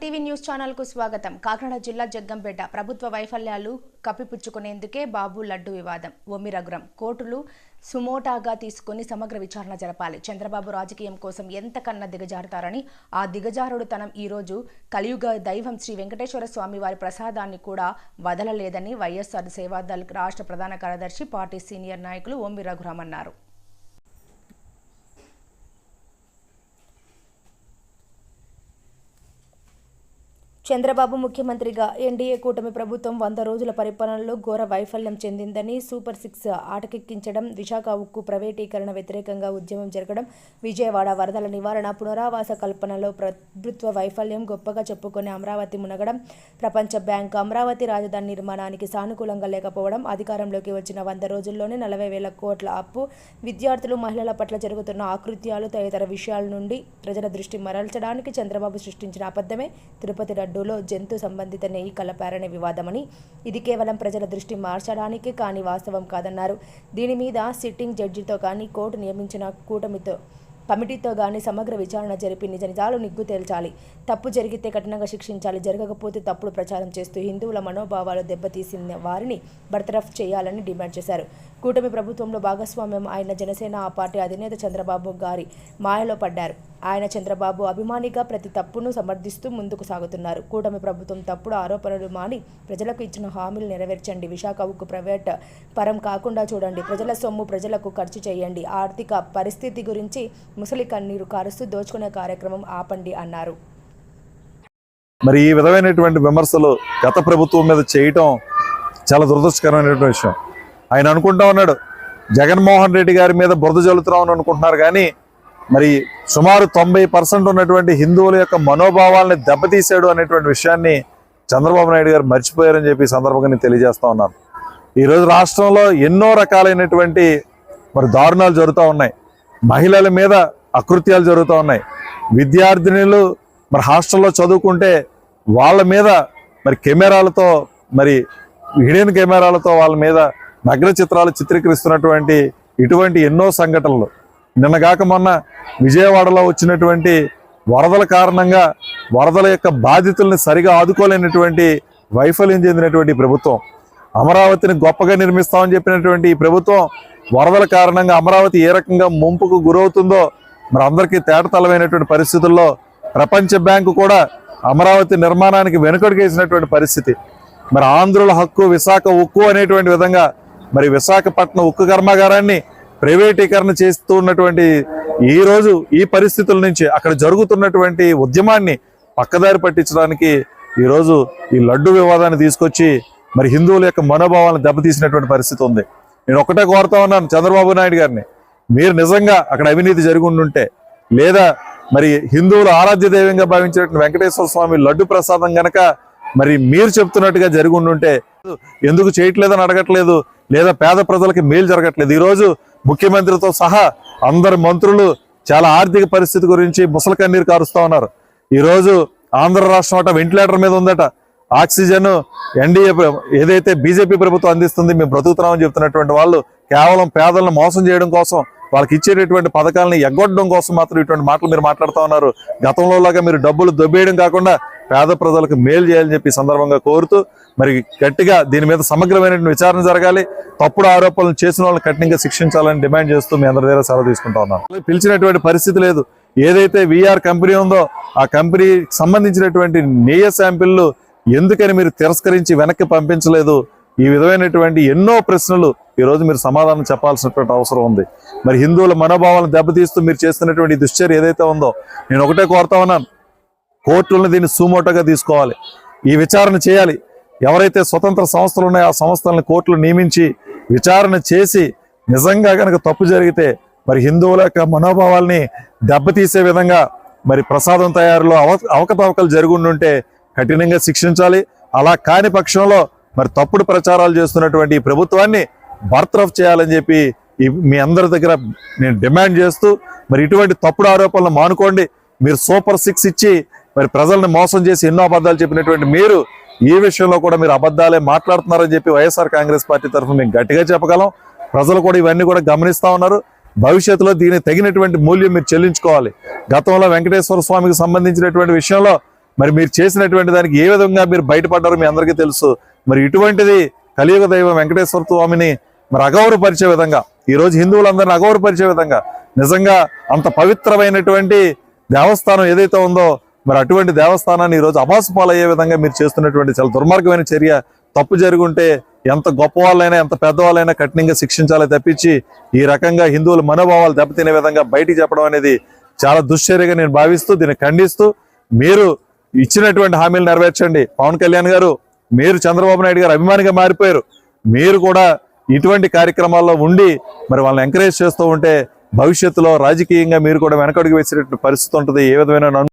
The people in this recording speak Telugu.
టీవీ న్యూస్ ఛానల్కు స్వాగతం. కాకినాడ జిల్లా జగ్గంపేట ప్రభుత్వ వైఫల్యాలు కప్పిపుచ్చుకునేందుకే బాబు లడ్డు వివాదం. ఒమ్మి రఘురం కోర్టులు సుమోటాగా తీసుకుని సమగ్ర విచారణ జరపాలి. చంద్రబాబు రాజకీయం కోసం ఎంతకన్నా దిగజారుతారని ఆ దిగజారుడుతనం ఈ రోజు కలియుగ దైవం శ్రీ వెంకటేశ్వర స్వామి వారి ప్రసాదాన్ని కూడా వదలలేదని వైఎస్ఆర్ సేవాదళ్ రాష్ట్ర ప్రధాన కార్యదర్శి పార్టీ సీనియర్ నాయకులు ఓమి రఘురాం అన్నారు. చంద్రబాబు ముఖ్యమంత్రిగా ఎన్డీఏ కూటమి ప్రభుత్వం వంద రోజుల పరిపాలనలో ఘోర వైఫల్యం చెందిందని సూపర్ సిక్స్ ఆటకెక్కించడం విశాఖ ఉక్కు ప్రైవేటీకరణ వ్యతిరేకంగా ఉద్యమం జరగడం విజయవాడ వరదల నివారణ పునరావాస కల్పనలో ప్రభుత్వ వైఫల్యం గొప్పగా చెప్పుకునే అమరావతి మునగడం ప్రపంచ బ్యాంక్ అమరావతి రాజధాని నిర్మాణానికి సానుకూలంగా లేకపోవడం అధికారంలోకి వచ్చిన వంద రోజుల్లోనే నలభై వేల కోట్ల అప్పు విద్యార్థులు మహిళల పట్ల జరుగుతున్న ఆకృత్యాలు తదితర విషయాల నుండి ప్రజల దృష్టి మరల్చడానికి చంద్రబాబు సృష్టించిన అబద్ధమే. తిరుపతి లడ్డూలో జంతు సంబంధిత నెయ్యి కలపారనే వివాదమని ఇది కేవలం ప్రజల దృష్టి మార్చడానికి కానీ వాస్తవం కాదన్నారు. దీని మీద సిట్టింగ్ జడ్జితో కానీ కోర్టు నియమించిన కూటమితో కమిటీతో గాని సమగ్ర విచారణ జరిపి నిజ నిజాలు నిగ్గు తేల్చాలి. తప్పు జరిగితే కఠినంగా శిక్షించాలి. జరగకపోతే తప్పుడు ప్రచారం చేస్తూ హిందువుల మనోభావాలు దెబ్బతీసిన వారిని బర్తరఫ్ చేయాలని డిమాండ్ చేశారు. కూటమి ప్రభుత్వంలో భాగస్వామ్యం ఆయన జనసేన ఆ పార్టీ అధినేత చంద్రబాబు గారి మాయలో పడ్డారు. ఆయన చంద్రబాబు అభిమానిగా ప్రతి తప్పును సమర్థిస్తూ ముందుకు సాగుతున్నారు. కూటమి ప్రభుత్వం తప్పుడు ఆరోపణలు మాని ప్రజలకు ఇచ్చిన హామీలు నెరవేర్చండి. విశాఖ ఉక్కు ప్రైవేట్ పరం కాకుండా చూడండి. ప్రజల సొమ్ము ప్రజలకు ఖర్చు చేయండి. ఆర్థిక పరిస్థితి గురించి ముసలి కన్నీరు కారుస్తూ దోచుకునే కార్యక్రమం ఆపండి అన్నారు. మరి ఈ విధమైనటువంటి విమర్శలు గత ప్రభుత్వం మీద చేయటం చాలా దురదృష్టకరమైనటువంటి విషయం. ఆయన అనుకుంటా ఉన్నాడు జగన్మోహన్ రెడ్డి గారి మీద బురద జల్లుతున్నామని అనుకుంటున్నారు కానీ మరి సుమారు తొంభై పర్సెంట్ ఉన్నటువంటి హిందువుల యొక్క మనోభావాల్ని దెబ్బతీసాడు అనేటువంటి విషయాన్ని చంద్రబాబు నాయుడు గారు మర్చిపోయారని చెప్పి సందర్భంగా నేను తెలియజేస్తా ఉన్నాను. ఈరోజు రాష్ట్రంలో ఎన్నో రకాలైనటువంటి మరి దారుణాలు జరుగుతూ ఉన్నాయి. మహిళల మీద అకృత్యాలు జరుగుతూ ఉన్నాయి. విద్యార్థినులు మరి హాస్టల్లో చదువుకుంటే వాళ్ళ మీద మరి కెమెరాలతో మరి హిడెన్ కెమెరాలతో వాళ్ళ మీద నగ్న చిత్రాలు చిత్రీకరిస్తున్నటువంటి ఇటువంటి ఎన్నో సంఘటనలు. నిన్నగాక మొన్న విజయవాడలో వచ్చినటువంటి వరదల కారణంగా వరదల యొక్క బాధితుల్ని సరిగా ఆదుకోలేనటువంటి వైఫల్యం చెందినటువంటి ప్రభుత్వం. అమరావతిని గొప్పగా నిర్మిస్తామని చెప్పినటువంటి ఈ ప్రభుత్వం వరదల కారణంగా అమరావతి ఏ రకంగా ముంపుకు గురవుతుందో మరి అందరికీ తేటతలమైనటువంటి పరిస్థితుల్లో ప్రపంచ బ్యాంకు కూడా అమరావతి నిర్మాణానికి వెనుకడుగేసినటువంటి పరిస్థితి. మరి ఆంధ్రుల హక్కు విశాఖ ఉక్కు అనేటువంటి విధంగా మరి విశాఖపట్నం ఉక్కు కర్మాగారాన్ని ప్రైవేటీకరణ చేస్తూ ఉన్నటువంటి ఈ రోజు ఈ పరిస్థితుల నుంచి అక్కడ జరుగుతున్నటువంటి ఉద్యమాన్ని పక్కదారి పట్టించడానికి ఈరోజు ఈ లడ్డు వివాదాన్ని తీసుకొచ్చి మరి హిందువుల యొక్క మనోభావాలను దెబ్బతీసినటువంటి పరిస్థితి ఉంది. నేను ఒకటే కోరుతా ఉన్నాను చంద్రబాబు నాయుడు గారిని. మీరు నిజంగా అక్కడ అవినీతి జరిగి ఉండుంటే లేదా మరి హిందువులు ఆరాధ్య దైవంగా భావించినటువంటి వెంకటేశ్వర స్వామి లడ్డు ప్రసాదం గనక మరి మీరు చెప్తున్నట్టుగా జరిగి ఉండుంటే ఎందుకు చేయట్లేదని అడగట్లేదు? లేదా పేద ప్రజలకి మేలు జరగట్లేదు? ఈరోజు ముఖ్యమంత్రితో సహా అందరు మంత్రులు చాలా ఆర్థిక పరిస్థితి గురించి ముసలి కన్నీరు కారుస్తూ ఉన్నారు. ఈరోజు ఆంధ్ర రాష్ట్రం అట వెంటిలేటర్ మీద ఉందట. ఆక్సిజన్ ఎన్డీఏ ఏదైతే బీజేపీ ప్రభుత్వం అందిస్తుంది మేము బ్రతుకుతున్నామని చెప్తున్నటువంటి వాళ్ళు కేవలం పేదలను మోసం చేయడం కోసం వాళ్ళకి ఇచ్చేటటువంటి పథకాలని ఎగ్గొట్టడం కోసం మాత్రం ఇటువంటి మాటలు మీరు మాట్లాడుతూ ఉన్నారు. గతంలో లాగా మీరు డబ్బులు దొబ్బేయడం కాకుండా పేద ప్రజలకు మేలు చేయాలని చెప్పి సందర్భంగా కోరుతూ మరి గట్టిగా దీని మీద సమగ్రమైనటువంటి విచారణ జరగాలి. తప్పుడు ఆరోపణలు చేసిన వాళ్ళని కఠినంగా శిక్షించాలని డిమాండ్ చేస్తూ మీ అందరి దగ్గర సెలవు తీసుకుంటా ఉన్నాను. పిలిచినటువంటి పరిస్థితి లేదు. ఏదైతే విఆర్ కంపెనీ ఉందో ఆ కంపెనీకి సంబంధించినటువంటి నేయ శాంపిల్లు ఎందుకని మీరు తిరస్కరించి వెనక్కి పంపించలేదు? ఈ విధమైనటువంటి ఎన్నో ప్రశ్నలు ఈ రోజు మీరు సమాధానం చెప్పాల్సినటువంటి అవసరం ఉంది. మరి హిందువుల మనోభావాలను దెబ్బతీస్తూ మీరు చేస్తున్నటువంటి దుశ్చర్య ఏదైతే ఉందో నేను ఒకటే కోరుతా ఉన్నాను. కోర్టులను దీన్ని సుమోటోగా తీసుకోవాలి. ఈ విచారణ చేయాలి. ఎవరైతే స్వతంత్ర సంస్థలు ఉన్నాయో ఆ సంస్థలను కోర్టులు నియమించి విచారణ చేసి నిజంగా కనుక తప్పు జరిగితే మరి హిందువుల యొక్క మనోభావాల్ని దెబ్బతీసే విధంగా మరి ప్రసాదం తయారీలో అవ అవకతవకలు జరుగుండుంటే కఠినంగా శిక్షించాలి. అలా కాని పక్షంలో మరి తప్పుడు ప్రచారాలు చేస్తున్నటువంటి ఈ ప్రభుత్వాన్ని బర్త్రఫ్ చేయాలని చెప్పి మీ అందరి దగ్గర నేను డిమాండ్ చేస్తూ మరి ఇటువంటి తప్పుడు ఆరోపణలు మానుకోండి. మీరు సూపర్ సిక్స్ ఇచ్చి మరి ప్రజల్ని మోసం చేసి ఎన్నో అబద్ధాలు చెప్పినటువంటి మీరు ఈ విషయంలో కూడా మీరు అబద్ధాలే మాట్లాడుతున్నారని చెప్పి వైఎస్ఆర్ కాంగ్రెస్ పార్టీ తరఫున మేము గట్టిగా చెప్పగలం. ప్రజలు కూడా ఇవన్నీ కూడా గమనిస్తా ఉన్నారు. భవిష్యత్తులో దీనికి తగినటువంటి మూల్యం మీరు చెల్లించుకోవాలి. గతంలో వెంకటేశ్వర స్వామికి సంబంధించినటువంటి విషయంలో మరి మీరు చేసినటువంటి దానికి ఏ విధంగా మీరు బయటపడ్డారో మీ అందరికీ తెలుసు. మరి ఇటువంటిది కలియుగ దైవం వెంకటేశ్వర స్వామిని మరి అగౌరవపరిచే విధంగా ఈరోజు హిందువులందరినీ అగౌరవపరిచే విధంగా నిజంగా అంత పవిత్రమైనటువంటి దేవస్థానం ఏదైతే ఉందో మరి అటువంటి దేవస్థానాన్ని ఈ రోజు అభాసు పాలయ్యే విధంగా మీరు చేస్తున్నటువంటి చాలా దుర్మార్గమైన చర్య. తప్పు జరుగుంటే ఎంత గొప్ప వాళ్ళైనా ఎంత పెద్దవాళ్ళైనా కఠినంగా శిక్షించాలి తప్పించి ఈ రకంగా హిందువుల మనోభావాలు దెబ్బతినే విధంగా బయటికి చెప్పడం అనేది చాలా దుశ్చర్యగా నేను భావిస్తూ దీన్ని ఖండిస్తూ మీరు ఇచ్చినటువంటి హామీలు నెరవేర్చండి. పవన్ కళ్యాణ్ గారు మీరు చంద్రబాబు నాయుడు గారు అభిమానిగా మారిపోయారు. మీరు కూడా ఇటువంటి కార్యక్రమాల్లో ఉండి మరి వాళ్ళని ఎంకరేజ్ చేస్తూ ఉంటే భవిష్యత్తులో రాజకీయంగా మీరు కూడా వెనకడుగు వేసేటటువంటి పరిస్థితి ఉంటుంది. ఏ విధమైన